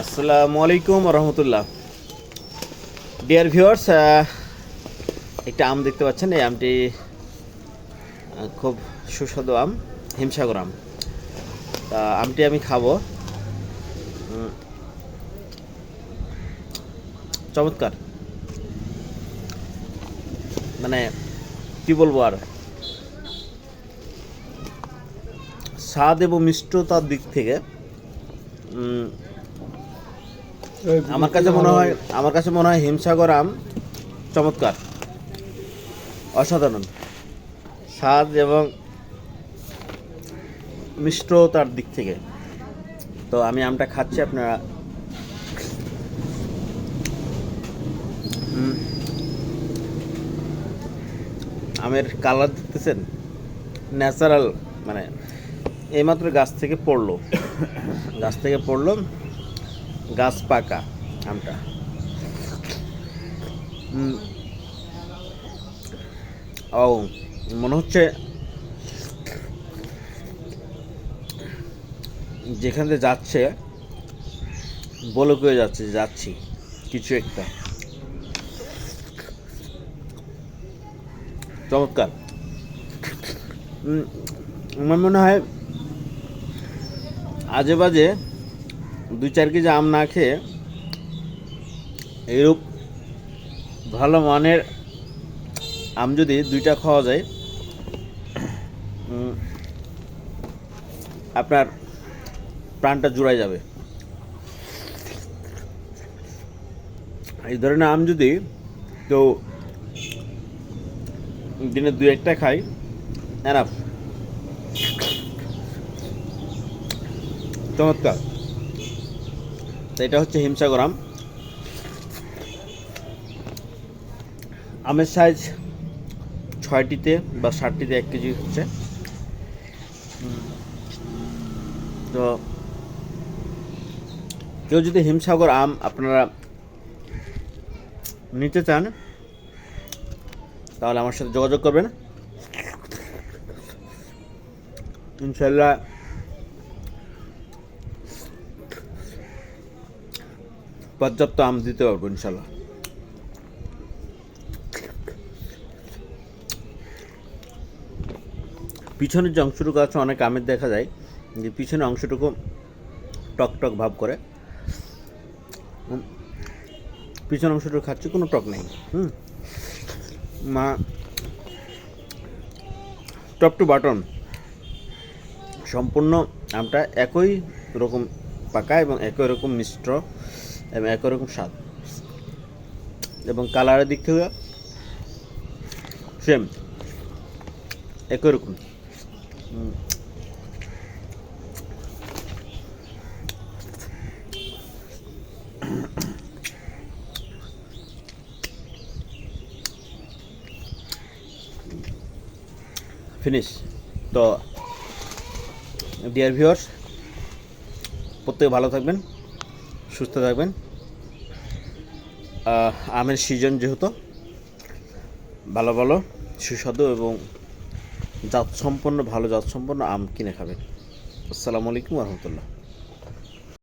আসসালামু আলাইকুম রহমতুল্লাহ। Dear viewers একটা আম দেখতে পাচ্ছেন। এই আমটি খুব সুস্বাদু আম, হিমসাগর আম। তা আমটি আমি খাব। চমৎকার। মানে কি বলব আর? স্বাদ এবং মিষ্টতার দিক থেকে আমার কাছে মনে হয়, আমার কাছে মনে হয় হিমসাগর আম চমৎকার, অসাধারণ, স্বাদ এবং মিষ্টতার দিক থেকে। তো আমি আমটা খাচ্ছি, আপনারা আমের কালার দেখতেছেন? ন্যাচারাল মানে এইমাত্র গাছ থেকে পড়ল, গাছ থেকে পড়ল। গাছ পাকা, আমটা। ও, মনে হচ্ছে যেখান দিয়ে যাচ্ছে বলে করে যাচ্ছে, যাচ্ছি, কিছু একটা। চমৎকার। আমার মনে হয় আজে বাজে দুই চার কেজি আম না খেয়ে এরূপ ভালো মানের আম যদি দুইটা খাওয়া যায় আপনার প্রাণটা জুড়াই যাবে। এই ধরনের আম যদি কেউ দিনে দু একটা খাই এনাফ। চমৎকার। তো এটা হচ্ছে হিমসাগর আম। আমের সাইজ ছয়টিতে বা ষাটটিতে এক কেজি হচ্ছে। তো কেউ যদি হিমসাগর আম আপনারা নিতে চান, তাহলে আমার সাথে যোগাযোগ করবেন। ইনশাল্লাহ পর্যাপ্ত আম দিতে পারব ইনশাল্লাহ পিছনের যে অংশটুকু আছে, অনেক আমের দেখা যায় যে পিছনের অংশটুকু টক টক ভাব করে। পিছনের অংশটুকু খাচ্ছে, কোনো টক নেই। হুম। মা, টপ টু বাটন সম্পূর্ণ আমটা একই রকম পাকা এবং একই রকম মিষ্ট এবং একই রকম স্বাদ। এবং কালারের দিক থেকে সেম একই রকম। ফিনিশ তো ডিয়ার ভিউয়ার্স প্রত্যেকে ভালো থাকবেন। সুস্থ থাকবেন। আমের সিজন যেহেতু, ভালো ভালো, সুস্বাদু এবং জাত সম্পন্ন ভালো জাত সম্পন্ন আম কিনে খাবেন। আসসালামু আলাইকুম রহমতুল্লাহ।